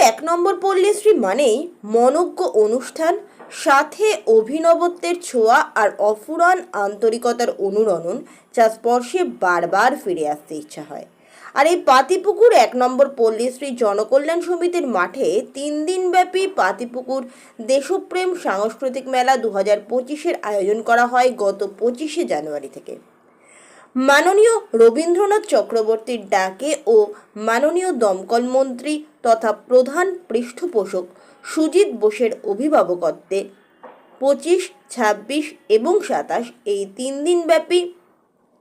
এক নম্বর পল্লীশ্রী মানেই মনজ্ঞ অনুষ্ঠান, সাথে অভিনবত্বের ছোঁয়া আর অফুরান আন্তরিকতার অনুরণন যা স্পর্শে বারবার ফিরে আসতে ইচ্ছা হয়। আর এই পাতিপুকুর এক নম্বর পল্লীশ্রী জনকল্যাণ সমিতির মাঠে তিন দিনব্যাপী পাতিপুকুর দেশপ্রেম সাংস্কৃতিক মেলা দু হাজার পঁচিশের আয়োজন করা হয় গত পঁচিশে জানুয়ারি থেকে। মাননীয় রবীন্দ্রনাথ চক্রবর্তীর ডাকে ও মাননীয় দমকল মন্ত্রী তথা প্রধান পৃষ্ঠপোষক সুজিত বোসের অভিভাবকত্বে পঁচিশ, ছাব্বিশ এবং সাতাশ এই তিন দিনব্যাপী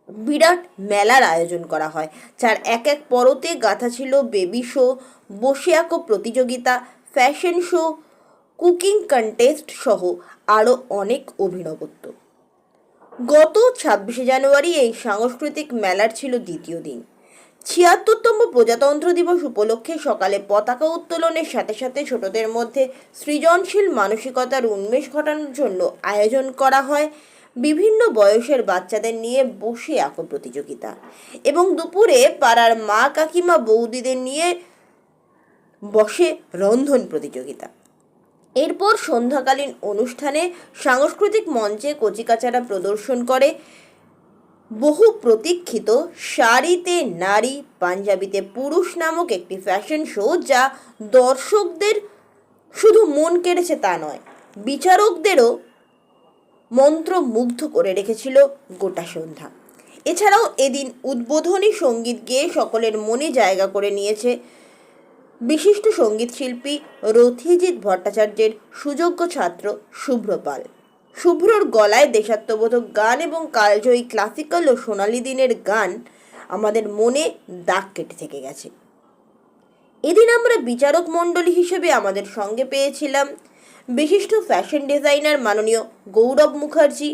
বিরাট মেলার আয়োজন করা হয়, যার এক এক পরতে গাথা ছিল বেবি শো বসে আঁকো প্রতিযোগিতা, ফ্যাশন শো, কুকিং কন্টেস্ট সহ আরও অনেক অভিনবত্ব। গত ছাব্বিশে জানুয়ারি এই সাংস্কৃতিক মেলার ছিল দ্বিতীয় দিন। ছিয়াত্তরতম প্রজাতন্ত্র দিবস উপলক্ষে সকালে পতাকা উত্তোলনের সাথে সাথে ছোটদের মধ্যে সৃজনশীল মানসিকতার উন্মেষ ঘটানোর জন্য আয়োজন করা হয়। বিভিন্ন বয়সের বাচ্চাদের নিয়ে বসে আঁকো প্রতিযোগিতা এবং দুপুরে পাড়ার মা কাকিমা বৌদিদের নিয়ে বসে রন্ধন প্রতিযোগিতা। এরপর সন্ধ্যাকালীন অনুষ্ঠানে সাংস্কৃতিক মঞ্চে কচিকাচারা প্রদর্শন করে। বহু প্রতীক্ষিত শাড়িতে নারী, পাঞ্জাবিতে পুরুষ নামক একটি ফ্যাশন শো যা দর্শকদের শুধু মন কেড়েছে তা নয়, বিচারকদেরও মন্ত্রমুগ্ধ করে রেখেছিল গোটা সন্ধ্যা। এছাড়াও এদিন উদ্বোধনী সংগীত গেয়ে সকলের মনে জায়গা করে নিয়েছে বিশিষ্ট সংগীত শিল্পী রথিজিৎ ভট্টাচার্যের সুযোগ্য ছাত্র শুভ্র পাল। শুভ্রর গলায় দেশাত্মবোধক গান এবং কালজয়ী ক্লাসিক্যাল ও সোনালী দিনের গান আমাদের মনে দাগ কেটে থেকে গেছে। এদিন আমরা বিচারক মণ্ডলী হিসেবে আমাদের সঙ্গে পেয়েছিলাম বিশিষ্ট ফ্যাশন ডিজাইনার মাননীয় গৌরব মুখার্জি,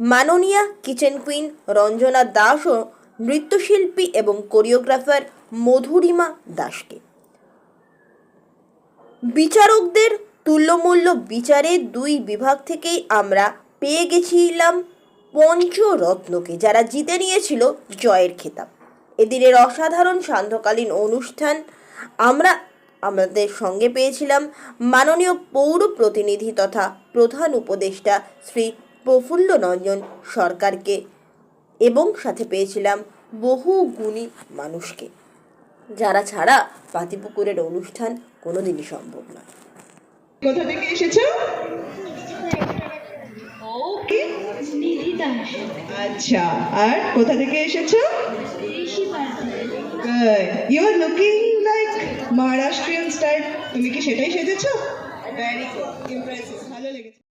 মাননীয়া কিচেন কুইন রঞ্জনা দাস ও নৃত্যশিল্পী এবং কোরিওগ্রাফার মধুরিমা দাসকে। বিচারকদের তুল্যমূল্য বিচারে দুই বিভাগ থেকেই আমরা পেয়ে গেছিলাম পঞ্চরত্নকে, যারা জিতে নিয়েছিল জয়ের খেতাব। এদিনের অসাধারণ সান্ধ্যকালীন অনুষ্ঠান আমরা, আমাদের সঙ্গে পেয়েছিলাম মাননীয় পৌর প্রতিনিধি তথা প্রধান উপদেষ্টা শ্রী প্রফুল্ল রঞ্জন সরকারকে। এবং সাথে পেয়েছিলাম বহু গুণী মানুষকে। যারা ছাড়া পাতিপুকুরের অনুষ্ঠান কোনোদিনই সম্ভব নয়। কোথা থেকে এসেছ? ওকে আচ্ছা আর কোথা থেকে এসেছ? You are looking like Maharashtrian style তুমি কি সেটাই সেজেছো? ভেরি গুড ইমপ্রেসিভ ভালো লেগেছে।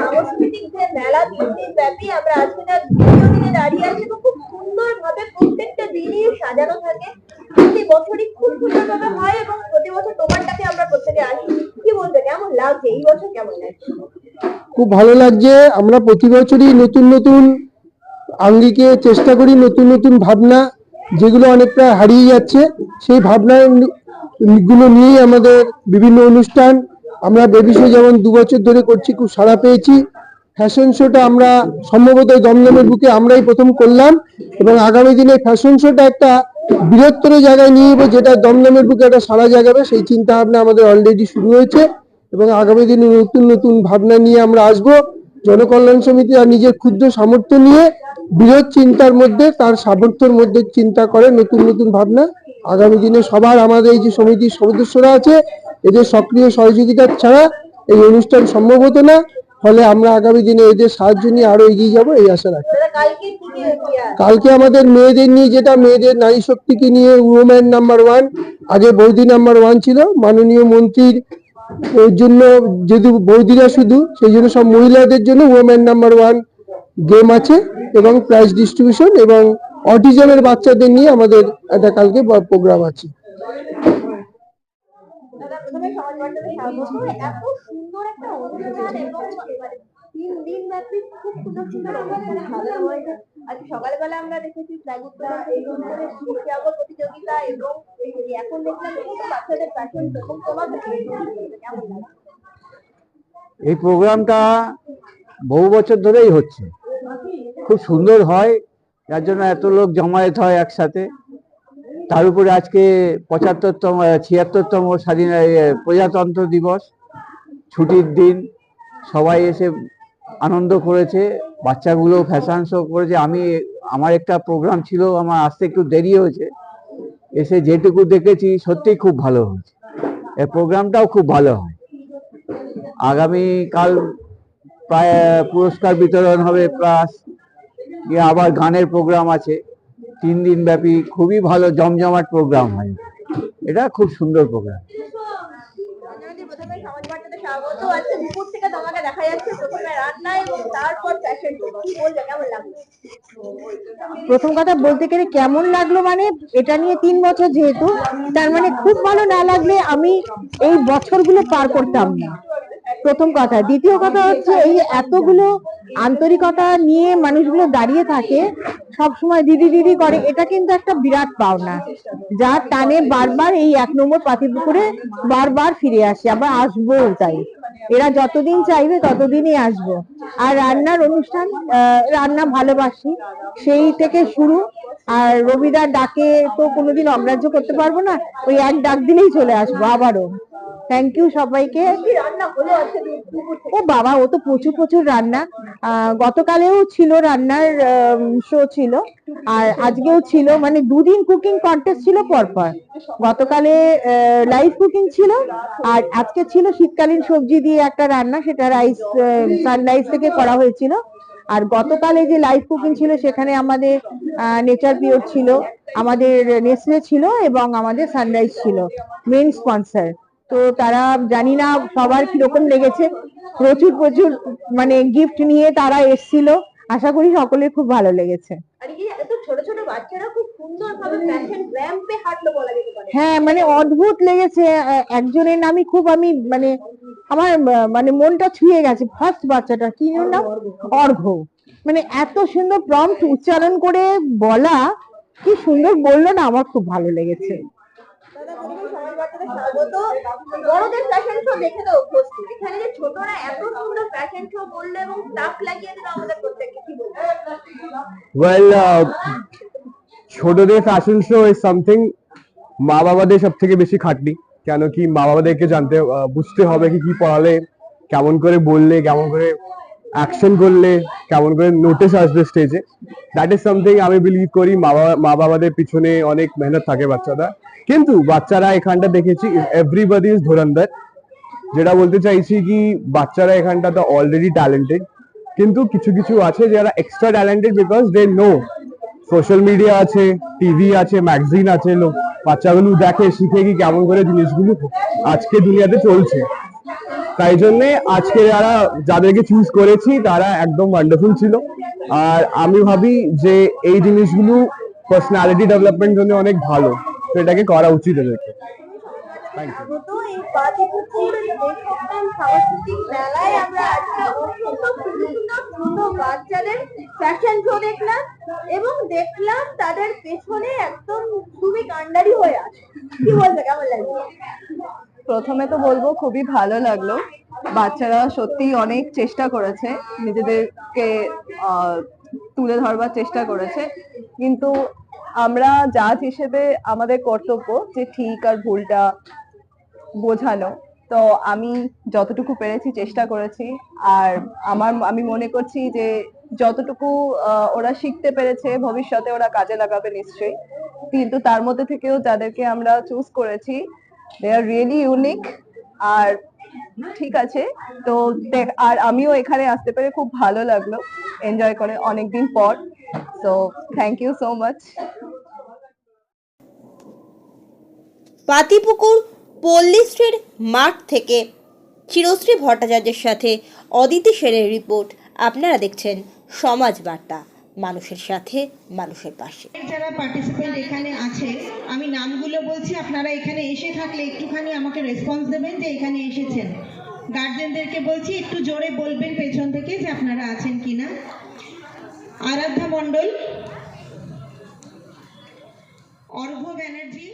সাংস্কৃতিক যে মেলা তিন দিন ব্যাপী আমরা আজকে তার দ্বিতীয় দিনে দাঁড়িয়ে আছি এবং খুব সুন্দর ভাবে প্রত্যেকটা দিনই সাজানো থাকে। প্রতি বছরই খুব সুন্দর ভাবে হয় এবং প্রতি বছর তোমারটাকে আমরা প্রত্যেকে আসি। কি বলবে কেমন লাগছে? এই বছর কেমন লাগছে? খুব ভালো লাগছে। আমরা প্রতি বছরই নতুন নতুন আঙ্গিকে চেষ্টা করি নতুন নতুন ভাবনা যেগুলো অনেকটা হারিয়ে যাচ্ছে। সেই ভাবনা গুলো নিয়েই আমাদের বিভিন্ন অনুষ্ঠান। আমরা বেবি শো যেমন দু বছর ধরে করছি, খুব সাড়া পেয়েছি। ফ্যাশন শোটা আমরা সম্ভবত দমদমের বুকে আমরাই প্রথম করলাম এবং আগামী দিনে ফ্যাশন শোটা একটা বৃহত্তর জায়গায় নিয়ে যাব যেটা দমদমের বুকে একটা সারা জাগাবে, সেই চিন্তা ভাবনা আমাদের অলরেডি শুরু হয়েছে এবং আগামী দিনে নতুন নতুন ভাবনা নিয়ে আমরা আসব। জনকল্যাণ সমিতি আর নিজের ক্ষুদ্র সামর্থ্য নিয়ে বৃহৎ চিন্তার মধ্যে, তার সামর্থ্যের মধ্যে চিন্তা করে নতুন নতুন ভাবনা আগামী দিনে সবার আমাদের এই যে সমিতির সদস্যরা আছে এদের সক্রিয় সহযোগিতা ছাড়া এই অনুষ্ঠান সম্ভব হতো না ফলে আমরা আগামী দিনে এদের সাহায্য নিয়ে আরও এগিয়ে যাব এই আশা রাখি। কালকে আমাদের মেয়েদের নিয়ে যেটা মেয়েদের নারী শক্তিকে নিয়ে উমেন নাম্বার ওয়ান আগে বৌদি নাম্বার ওয়ান ছিল মাননীয় মন্ত্রীর ওর জন্য যদি বৌদিরা শুধু সেই জন্য সব মহিলাদের জন্য উমেন নাম্বার ওয়ান গেম আছে এবং প্রাইজ ডিস্ট্রিবিউশন এবং অটিজমের বাচ্চাদের নিয়ে আমাদের একটা কালকে প্রোগ্রাম আছে। প্রথমে এত সুন্দর একটা অনুষ্ঠান এবং মানে তিন দিন ব্যাপী খুব সুন্দর সুন্দর হয়েছে। সকালবেলা আমরা দেখেছি শিক্ষাগত প্রতিযোগিতা এবং এখন দেখলাম বাচ্চাদের প্যাশন এবং তোমাকে কেমন এই প্রোগ্রামটা বহু বছর ধরেই হচ্ছে। খুব সুন্দর হয়। যার জন্য এত লোক জমায়েত হয় একসাথে। তার উপরে আজকে পঁচাত্তরতম ছিয়াত্তরতম স্বাধীন প্রজাতন্ত্র দিবস। ছুটির দিন সবাই এসে আনন্দ করেছে, বাচ্চাগুলো ফ্যাশন শো করেছে। আমি, আমার একটা প্রোগ্রাম ছিল, আমার আসতে একটু দেরি হয়েছে। এসে যেটুকু দেখেছি সত্যিই খুব ভালো হয়েছে। এই প্রোগ্রামটাও খুব ভালো হয়। আগামীকাল প্রায়, পুরস্কার বিতরণ হবে প্লাস আবার গানের প্রোগ্রাম আছে। তিন দিন ব্যাপী খুবই ভালো জমজমাট প্রোগ্রাম হয়। এটা খুব সুন্দর প্রোগ্রাম প্রথম কথা বলতে গেলে কেমন লাগল মানে এটা নিয়ে তিন বছর যেহেতু, তার মানে খুব ভালো না লাগলে আমি এই বছরগুলো পার করতাম না। প্রথম কথা। দ্বিতীয় কথা হচ্ছে এই এতগুলো আন্তরিকতা নিয়ে মানুষগুলো দাঁড়িয়ে থাকে, সব সময় দিদি দিদি করে, এটা কিন্তু একটা বিরাট পাওনা যার টানে বারবার এই এক নম্বর পাতিপুকুরে বারবার ফিরে আসি, আবার আসব তাই। এরা যতদিন চাইবে ততদিনই আসব। আর রান্নার অনুষ্ঠান রান্না ভালোবাসি, সেই থেকে শুরু। আর রবিদার ডাকে তো কোনোদিন অগ্রাহ্য করতে পারব না, ওই এক ডাক দিলেই চলে আসব আবারও। থ্যাংক ইউ সবাইকে। ও বাবা, ও তো প্রচুর প্রচুর রান্না। গতকালেও ছিল রান্নার শো ছিল। আর আজকেও ছিল মানে দুদিন কুকিং কন্টেস্ট ছিল পরপর। গতকালে লাইভ কুকিং ছিল, আর আজকে ছিল শীতকালীন সবজি দিয়ে একটা রান্না, সেটা রাইস সানরাইজ থেকে করা হয়েছিল। আর গতকালে যে লাইভ কুকিং ছিল, সেখানে আমাদের নেচার পিওর ছিল, আমাদের নেসলে ছিল এবং আমাদের সানরাইজ ছিল মেন স্পন্সর তো তারা জানি না সবার কীরকম লেগেছে। প্রচুর প্রচুর মানে গিফট নিয়ে তারা এসেছিল। আশা করি সকলের খুব ভালো লেগেছে। হ্যাঁ মানে অদ্ভুত লেগেছে। একজনের নামই খুব আমি মানে আমার মানে মনটা ছুঁয়ে গেছে। ফার্স্ট বাচ্চাটা কি নাম? অর্ঘ্য মানে এত সুন্দর প্রম্পট উচ্চারণ করে বলা কি সুন্দর বলল না আমার খুব ভালো লেগেছে। ছোটদের ফ্যাশন শো ইজ সামথিং মা বাবাদের সব থেকে বেশি খাটনি। কেন কি মা বাবাদেরকে জানতে বুঝতে হবে কি কি পড়ালে, কেমন করে বললে, কেমন করে অ্যাকশন করলে কেমন করে নোটিস আসবে স্টেজে দ্যাট ইজ সামথিং আমি বিলিভ করি, মা বাবা, মা বাবাদের পিছনে অনেক মেহনত থাকে বাচ্চারা কিন্তু বাচ্চারা এখানটা দেখেছি এভরিবডি ইজ ধুরন্ধর। যেটা বলতে চাইছি কি, বাচ্চারা এখানটা এখানটাতে অলরেডি ট্যালেন্টেড কিন্তু কিছু কিছু আছে যারা extra talented because they know social media আছে টিভি আছে ম্যাগাজিন আছে, লোক বাচ্চাগুলো দেখে, শিখে কি কেমন করে জিনিসগুলো আজকে দুনিয়াতে চলছে। তাই জন্যে আজকে যারা, যাদেরকে চুজ করেছি, তারা একদম ওয়ান্ডারফুল ছিল। আর আমি ভাবি যে এই জিনিসগুলো পার্সোনালিটি ডেভেলপমেন্ট জন্য অনেক ভালো। তো এটাকে করা উচিত এদেরকে। দেখলাম এবং দেখলাম তাদের পেছনে একদম খুবই কান্ডারি হয়ে আছে। কি বলবে কেমন লাগছে? প্রথমে তো বলব খুবই ভালো লাগল। বাচ্চারা সত্যি অনেক চেষ্টা করেছে, নিজেদেরকে তুলে ধরবার চেষ্টা করেছে। কিন্তু আমরা জাজ হিসেবে আমাদের কর্তব্য যে ঠিক আর ভুলটা বোঝানো। তো আমি যতটুকু পেরেছি চেষ্টা করেছি। আর আমার, আমি মনে করছি যে যতটুকু ওরা শিখতে পেরেছে ভবিষ্যতে ওরা কাজে লাগাবে নিশ্চয়ই। কিন্তু তার মধ্যে থেকেও যাদেরকে আমরা চুজ করেছি দে আর রিয়েলি ইউনিক আর ঠিক আছে। তো দেখ- আর আমিও এখানে আসতে পেরে খুব ভালো লাগল। এনজয় করে অনেকদিন পর। So thank you so much Patipukur Palli মাঠ থেকে চিরশ্রী ভট্টাচার্যের সাথে অদিতি সেনের রিপোর্ট। আপনারা দেখছেন সমাজ বার্তা। মানুষের সাথে, মানুষের পাশে। যারা পার্টিসিপেন্ট এখানে আছে, আমি নামগুলো বলছি, আপনারা এখানে এসে থাকলে একটুখানি আমাকে রেসপন্স দেবেন যে এখানে এসেছেন। গার্জেনদেরকে বলছি, একটু জোরে বলবেন পেছন থেকে যে আপনারা আছেন কি না আরাধ্যা মণ্ডল, অর্ঘ্য ব্যানার্জি